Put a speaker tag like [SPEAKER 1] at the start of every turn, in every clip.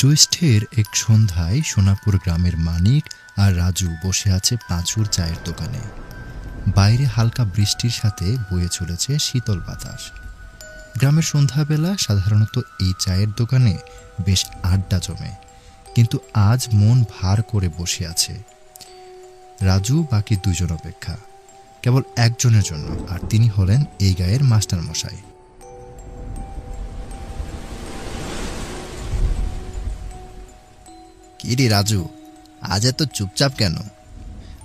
[SPEAKER 1] জ্যৈষ্ঠের এক সন্ধ্যায় সোনাপুর গ্রামের মানিক আর রাজু বসে আছে পাঁচুর চায়ের দোকানে। বাইরে হালকা বৃষ্টির সাথে বয়ে চলেছে শীতল বাতাস। গ্রামের সন্ধ্যাবেলা সাধারণত এই চায়ের দোকানে বেশ আড্ডা জমে, কিন্তু আজ মন ভার করে বসে আছে। রাজু, বাকি দুজন অপেক্ষা। কেবল একজনের জন্য, আর তিনি হলেন এই গায়ের মাস্টার মশাই
[SPEAKER 2] কিরে রাজু, আজ এত চুপচাপ কেন?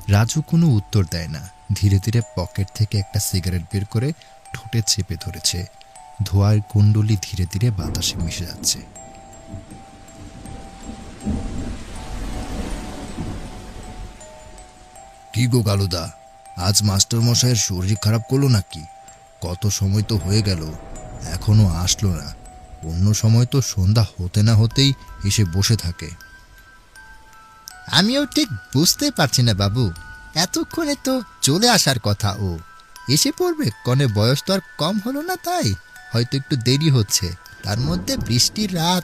[SPEAKER 1] রাজু কোনো উত্তর দেয় না। ধীরে ধীরে পকেট থেকে একটা সিগারেট বের করে ঠোঁটে চেপে ধরেছে। ধোয়ার কুণ্ডলি ধীরে ধীরে বাতাসে মিশে যাচ্ছে।
[SPEAKER 2] কি গো কালুদা, আজ মাস্টার মশাইয়ের শরীর খারাপ করল নাকি? কত সময় তো হয়ে গেল, এখনও আসলো না। অন্য সময় তো সন্ধ্যা হতে না হতেই এসে বসে থাকে। আমিও ঠিক বুঝতে পারছি না বাবু। এতক্ষণে তো চলে আসার কথা ও। এসে পড়বে, কনে বয়স তো আর কম হলো না তাই। হয়তো একটু দেরি হচ্ছে, তার মধ্যে বৃষ্টির রাত।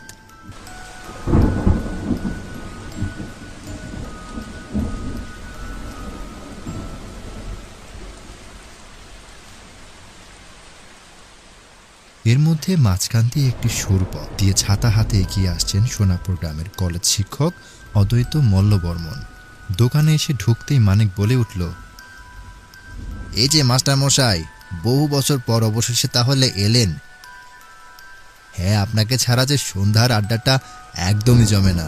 [SPEAKER 1] এর মধ্যে মাঝখান দিয়ে একটি সরু পথ দিয়ে ছাতা হাতে এগিয়ে আসছেন সোনাপুর গ্রামের কলেজ শিক্ষক অদ্বৈত মল্লবর্মন। দোকানে এসে ঢুকতেই মানিক বলে উঠল,
[SPEAKER 2] এই যে মাস্টার মশাই বহু বছর পর অবশেষে তাহলে এলেন। হ্যাঁ আপনাকে ছাড়া যে সন্ধ্যার আড্ডাটা একদমই জমে না।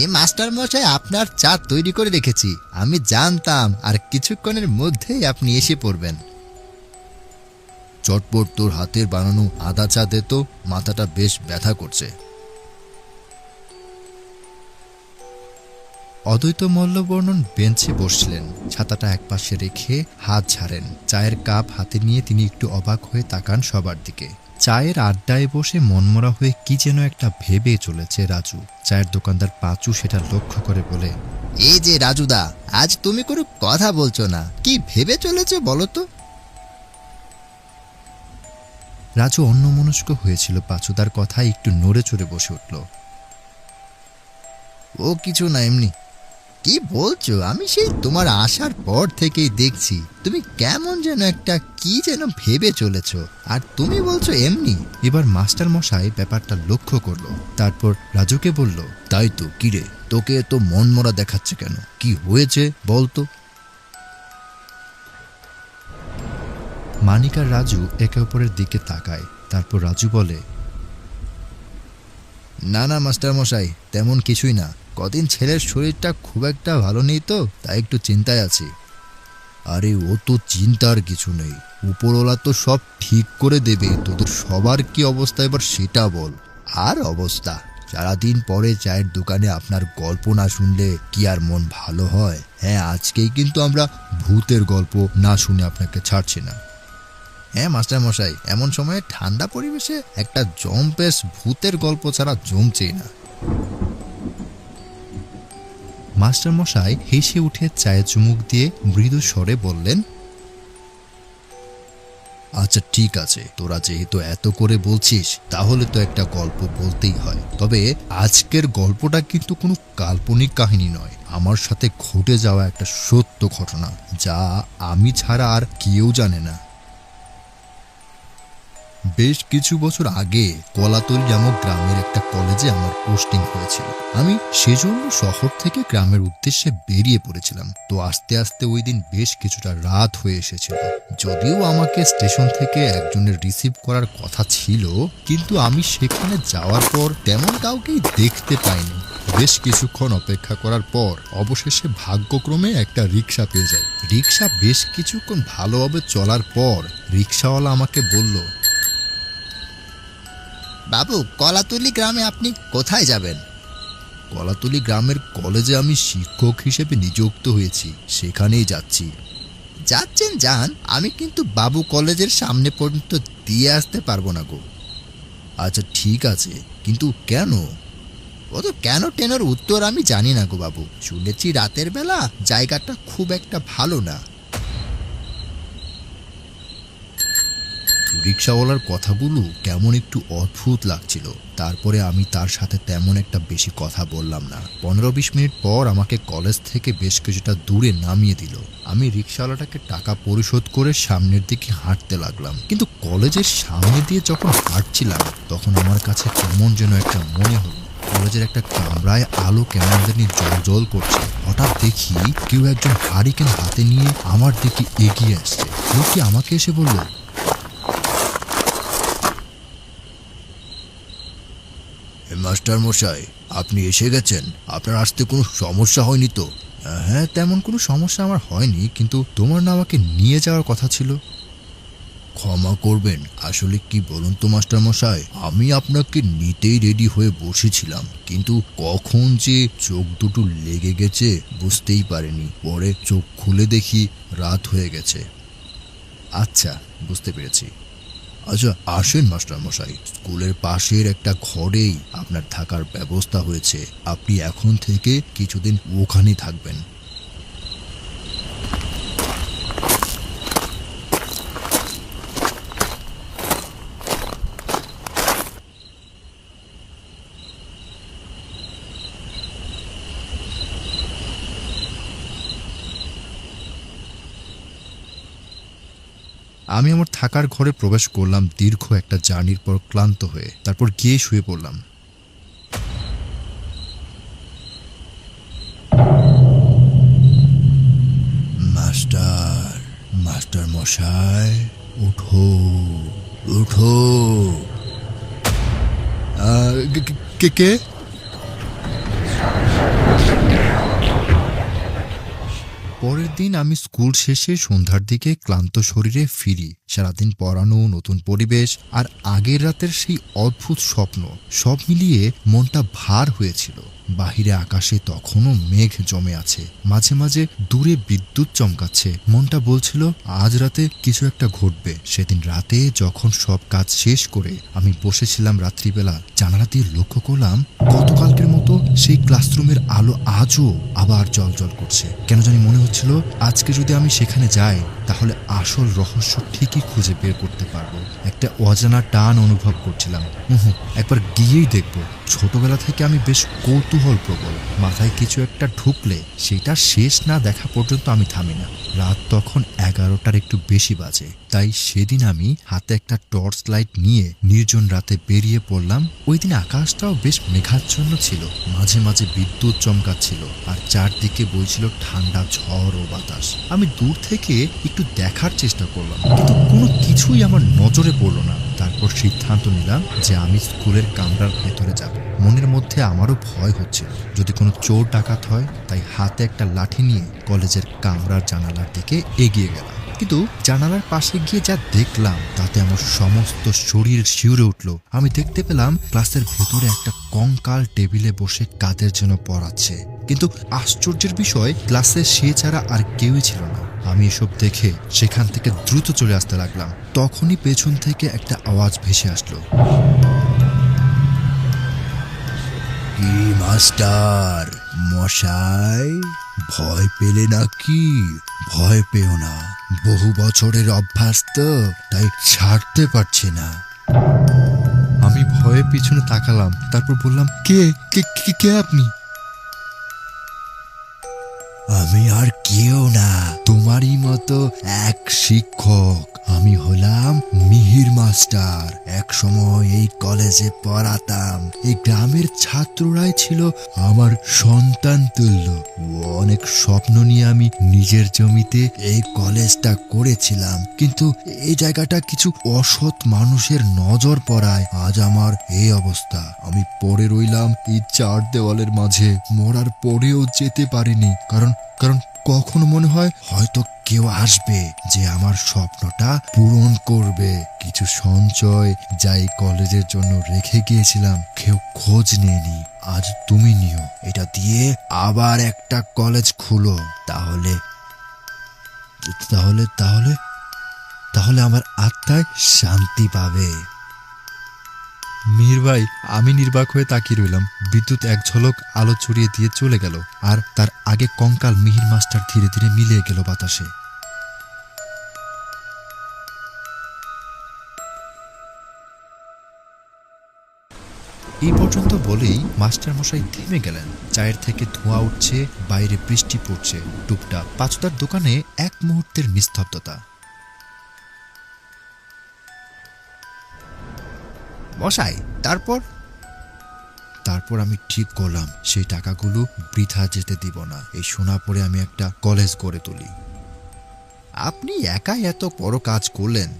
[SPEAKER 2] এই মাস্টার মশাই আপনার চা তৈরি করে রেখেছি। আমি জানতাম আর কিছুক্ষণের মধ্যেই আপনি এসে পড়বেন। চটপট তোর হাতের বানানো আদা চা দে তো, মাথাটা বেশ ব্যথা করছে।
[SPEAKER 1] অদ্বৈত মল্লবর্ণন বেঞ্চে বসলেন। ছাতাটা একপাশে রেখে হাত ঝাড়েন চায়ের কাপ হাতে নিয়ে তিনি একটু অবাক হয়ে তাকান সবার দিকে। চায়ের আড্ডায় বসে মনমরা হয়ে কি যেন একটা ভেবে চলেছে রাজু। চায়ের দোকানদার পাঁচু সেটা লক্ষ্য করে বলে
[SPEAKER 2] এই যে রাজুদা আজ তুমি কোনো কথা বলছো না। কি ভেবে চলেছো বলো তো?
[SPEAKER 1] রাজু অন্যমনস্ক হয়েছিল। পাঁচুদার কথায় একটু নড়ে চড়ে বসে উঠল।
[SPEAKER 2] ও কিছু না এমনি। কি বলছো? আমি সেই তোমার আসার পর থেকেই দেখছি। তুমি কেমন যেন একটা কি যেন ভেবে চলেছ। আর তুমি বলছো এমনি।
[SPEAKER 1] এবার মাস্টার মশাই ব্যাপারটা লক্ষ্য করল। তারপর রাজুকে বলল,
[SPEAKER 2] তাই তো কিরে তোকে তো মনমরা দেখাচ্ছে কেন? কি হয়েছে, বলতো?
[SPEAKER 1] মানিক আর রাজু একে অপরের দিকে তাকায়। তারপর রাজু বলে,
[SPEAKER 2] না না, মাস্টার মশাই, তেমন কিছুই না। কদিন ছেলের শরীরটা খুব একটা ভালো নেই তো, তাই একটু চিন্তায় আছি। আরে, ও তো চিন্তার কিছু নেই। উপরওয়ালা তো সব ঠিক করে দেবে, তোদের সবার কি অবস্থা এবার সেটা বল। আর অবস্থা? সারাদিন পরে চায়ের দোকানে আপনার গল্প না শুনলে কি আর মন ভালো হয়? হ্যাঁ আজকেই কিন্তু আমরা ভূতের গল্প না শুনে আপনাকে ছাড়ছি না। হ্যাঁ মাস্টার মশাই এমন সময়ে ঠান্ডা পরিবেশে একটা জম্পেস ভূতের গল্প ছাড়া জমছেই না।
[SPEAKER 1] মাস্টার মশাই হেসে উঠে চায়ে চুমুক দিয়ে মৃদু স্বরে বললেন
[SPEAKER 2] আচ্ছা ঠিক আছে। তোরা যেহেতু এত করে বলছিস, তাহলে তো একটা গল্প বলতেই হয়। তবে আজকের গল্পটা কিন্তু কোনো কাল্পনিক কাহিনী নয়। আমার সাথে ঘটে যাওয়া একটা সত্য ঘটনা, যা আমি ছাড়া আর কেউ জানে না। বেশ কিছু বছর আগে কলাতলি নামক গ্রামের একটা কলেজে আমার পোস্টিং হয়েছিল। আমি সেজন্য শহর থেকে গ্রামের উদ্দেশ্যে বেরিয়ে পড়েছিলাম। তো আস্তে আস্তে ওই দিন বেশ কিছুটা রাত হয়ে এসেছিল। যদিও আমাকে স্টেশন থেকে একজনের রিসিভ করার কথা ছিল, কিন্তু আমি সেখানে যাওয়ার পর তেমন কাউকেই দেখতে পাইনি। বেশ কিছুক্ষণ অপেক্ষা করার পর অবশেষে ভাগ্যক্রমে একটা রিক্সা পেয়ে যাই। রিক্সা বেশ কিছুক্ষণ ভালোভাবে চলার পর রিক্সাওয়ালা আমাকে বলল বাবু, কলাতুলি গ্রামে আপনি কোথায় যাবেন? কলাতলি গ্রামের কলেজে আমি শিক্ষক হিসেবে নিযুক্ত হয়েছি, সেখানেই যাচ্ছি। যাচ্ছেন যান, আমি কিন্তু বাবু কলেজের সামনে পর্যন্ত দিয়ে আসতে পারব না গো। আচ্ছা ঠিক আছে, কিন্তু কেন? ও তো কেন টেনের উত্তর আমি জানি না গো বাবু। শুনেছি রাতের বেলা জায়গাটা খুব একটা ভালো না। রিক্সাওয়ালার কথাগুলো কেমন একটু অদ্ভুত লাগছিল। তারপরে আমি তার সাথে তেমন একটা বেশি কথা বললাম না। পনেরো বিশ মিনিট পর আমাকে কলেজ থেকে বেশ কিছুটা দূরে নামিয়ে দিল। আমি রিক্সাওয়ালাটাকে টাকা পরিশোধ করে সামনের দিকে হাঁটতে লাগলাম। কিন্তু কলেজের সামনে দিয়ে যখন হাঁটছিলাম, তখন আমার কাছে কেমন যেন একটা মনে হলো। কলেজের একটা কামরায় আলো কেমন জানি জল জল করছে। হঠাৎ দেখি কেউ একজন হারিকেন হাতে নিয়ে আমার দিকে এগিয়ে আসছে। লোকটি আমাকে এসে বলল মাস্টার মশাই, আপনি এসে গেছেন। আপনার আসতে কোনো সমস্যা হয়নি তো? হ্যাঁ তেমন কোনো সমস্যা আমার হয়নি, কিন্তু তোমার না আমাকে নিয়ে যাওয়ার কথা ছিল। ক্ষমা করবেন, আসলে কি বলুন তো মাস্টার মশাই? আমি আপনাকে নিতেই রেডি হয়ে বসেছিলাম, কিন্তু কখন যে চোখ দুটো লেগে গেছে বুঝতেই পারিনি। পরে চোখ খুলে দেখি, রাত হয়ে গেছে। আচ্ছা বুঝতে পেরেছি। আচ্ছা আসেন মাস্টার মশাই স্কুলের পাশের একটা ঘরেই আপনার থাকার ব্যবস্থা হয়েছে। আপনি এখন থেকে কিছুদিন ওখানেই থাকবেন। আমি আমার থাকার ঘরে প্রবেশ করলাম দীর্ঘ একটা জার্নির পর ক্লান্ত হয়ে, তারপর গিয়ে শুয়ে পড়লাম। মাস্টার মাস্টার মশাই, উঠো উঠো। কে- কে- পরের দিন আমি স্কুল শেষে সন্ধ্যার দিকে ক্লান্ত শরীরে ফিরি। সারাদিন পড়ানো, নতুন পরিবেশ আর আগের রাতের সেই অদ্ভুত স্বপ্ন সব মিলিয়ে মনটা ভার হয়েছিল। বাহিরে আকাশে তখনও মেঘ জমে আছে। মাঝে মাঝে দূরে বিদ্যুৎ চমকাচ্ছে। মনটা বলছিল, আজ রাতে কিছু একটা ঘটবে। সেদিন রাতে যখন সব কাজ শেষ করে আমি বসেছিলাম রাত্রিবেলা, জানালা দিয়ে লক্ষ্য করলাম, গতকালকের মতো সেই ক্লাসরুমের আলো আজও আবার জল জল করছে। কেন জানি মনে হচ্ছিল, আজকে যদি আমি সেখানে যাই, তাহলে আসল রহস্য ঠিকই খুঁজে বের করতে পারব। একটা অজানা টান অনুভব করছিলাম। একবার গিয়েই দেখব। ছোটবেলা থেকে আমি বেশ কৌতূহল প্রবল মাথায় কিছু একটা ঢুকলে সেটা শেষ না দেখা পর্যন্ত আমি থামি না। রাত তখন এগারোটার একটু বেশি বাজে। তাই সেদিন আমি হাতে একটা টর্চ লাইট নিয়ে নির্জন রাতে বেরিয়ে পড়লাম। ওই দিন আকাশটাও বেশ মেঘাচ্ছন্ন ছিল। মাঝে মাঝে বিদ্যুৎ চমকাচ্ছিল আর চারদিকে বইছিল ঠান্ডা ঝড় ও বাতাস। আমি দূর থেকে একটু দেখার চেষ্টা করলাম, কিন্তু কোনো কিছুই আমার নজরে পড়ল না। তারপর সিদ্ধান্ত নিলাম যে আমি স্কুলের কামরার ভেতরে যাব। মনের মধ্যে আমারও ভয় হচ্ছে। যদি কোনো চোর ডাকাত হয়, তাই হাতে একটা লাঠি নিয়ে কলেজের কামরার জানালার দিকে এগিয়ে গেলাম। কিন্তু জানালার পাশে গিয়ে যা দেখলাম, তাতে আমার সমস্ত শরীর শিউরে উঠল। আমি দেখতে পেলাম ক্লাসের ভেতরে একটা কঙ্কাল টেবিলে বসে কাদের জন্য পড়াচ্ছে। কিন্তু আশ্চর্যের বিষয়, ক্লাসে সে ছাড়া আর কেউই ছিল না। আমি এসব দেখে সেখান থেকে দ্রুত চলে আসতে লাগলাম। তখনই পেছন থেকে একটা আওয়াজ ভেসে আসলো। মাস্টার? মশাই, ভয় পেলে নাকি? ভয় পেও না। বহু বছরের অভ্যাস তো, তাই ছাড়তে পারছি না। আমি ভয়ে পিছনে তাকালাম, তারপর বললাম কে, কে- কে আপনি? আমি আর কেউ না। তোমারই মতো এক শিক্ষক। আমি হলাম মিহির মাস্টার। এক সময় এই কলেজে পড়াতাম। এই গ্রামের ছাত্ররাই ছিল আমার সন্তান তুল্য। অনেক স্বপ্ন নিয়ে আমি নিজের জমিতে এই কলেজটা করেছিলাম। কিন্তু এই জায়গাটা কিছু অসৎ মানুষের নজর পড়ায়। আজ আমার এই অবস্থা। আমি পড়ে রইলাম এই চার দেওয়ালের মাঝে। মরার পরেও যেতে পারিনি। কারণ কারণ কখনো মনে হয় হয়তো কেউ আসবে যে আমার স্বপ্নটা পূরণ করবে। কিছু সঞ্চয় যা এই কলেজের জন্য রেখে গিয়েছিলাম, কেউ খোঁজ নেয়নি। আজ তুমি নিও, এটা দিয়ে আবার একটা কলেজ খুলো। তাহলে তাহলে তাহলে তাহলে আমার আত্মায় শান্তি পাবে। মিহির ভাই, আমি নির্বাক হয়ে তাকিয়ে রইলাম। বিদ্যুৎ এক ঝলক আলো ছড়িয়ে দিয়ে চলে গেল আর তার আগে কঙ্কাল মিহির মাস্টার ধীরে ধীরে মিলিয়ে গেল বাতাসে।
[SPEAKER 1] এই পর্যন্ত বলেই মাস্টার মশাই থেমে গেলেন। চায়ের থেকে ধোঁয়া উঠছে, বাইরে বৃষ্টি পড়ছে। টুকটাক পাঁচতার দোকানে এক মুহূর্তের নিস্তব্ধতা।
[SPEAKER 2] মশাই, তারপর?
[SPEAKER 1] তারপর আমি ঠিক করলাম, সেই টাকাগুলো বৃথা যেতে দিব না। এই সোনা পরে আমি একটা কলেজ গড়ে তুলি।
[SPEAKER 2] আপনি একাই এত বড় কাজ করলেন?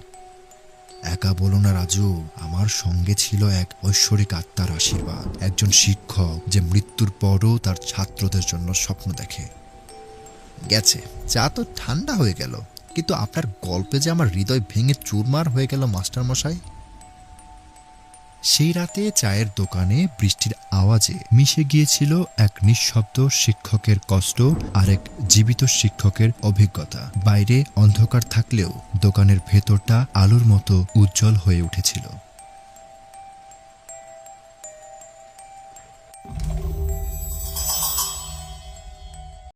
[SPEAKER 1] একা বলো না রাজু, আমার সঙ্গে ছিল এক ঐশ্বরিক আত্মার আশীর্বাদ। একজন শিক্ষক যে মৃত্যুর পরও তার ছাত্রদের জন্য স্বপ্ন দেখে।
[SPEAKER 2] গেছে, চা তো ঠান্ডা হয়ে গেল, কিন্তু আপনার গল্পে যে আমার হৃদয় ভেঙে চুরমার হয়ে গেল মাস্টার মশাই
[SPEAKER 1] সেই রাতে চায়ের দোকানে বৃষ্টির আওয়াজে মিশে গিয়েছিল এক নিঃশব্দ শিক্ষকের কষ্ট আর এক জীবিত শিক্ষকের অভিজ্ঞতা। বাইরে অন্ধকার থাকলেও দোকানের ভেতরটা আলোর মতো উজ্জ্বল হয়ে উঠেছিল।